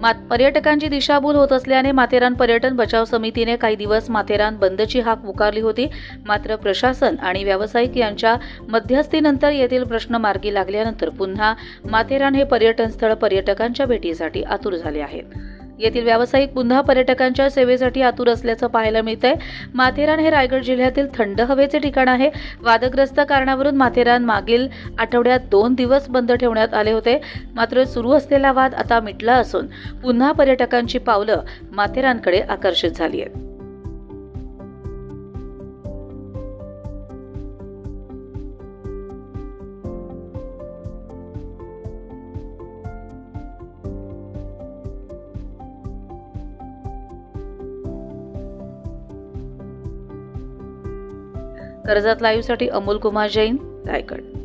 मात पर्यटकांची दिशाभूल होत असल्याने माथेरान पर्यटन बचाव समितीने काही दिवस माथेरान बंदची हाक पुकारली होती. मात्र प्रशासन आणि व्यावसायिक यांच्या मध्यस्थीनंतर येथील प्रश्न मार्गी लागल्यानंतर पुन्हा माथेरान हे पर्यटन स्थळ पर्यटकांच्या भेटीसाठी आतुर झाले आहेत. येथील व्यावसायिक पुन्हा पर्यटकांच्या सेवेसाठी आतुर असल्याचं पाहायला मिळतंय. माथेरान हे रायगड जिल्ह्यातील थंड हवेचे ठिकाण आहे. वादग्रस्त कारणावरून माथेरान मागील आठवड्यात दोन दिवस बंद ठेवण्यात आले होते. मात्र सुरू असलेला वाद आता मिटला असून पुन्हा पर्यटकांची पावलं माथेरानकडे आकर्षित झाली आहेत. कर्जत लाईव्हसाठी अमोल कुमार जैन रायगड.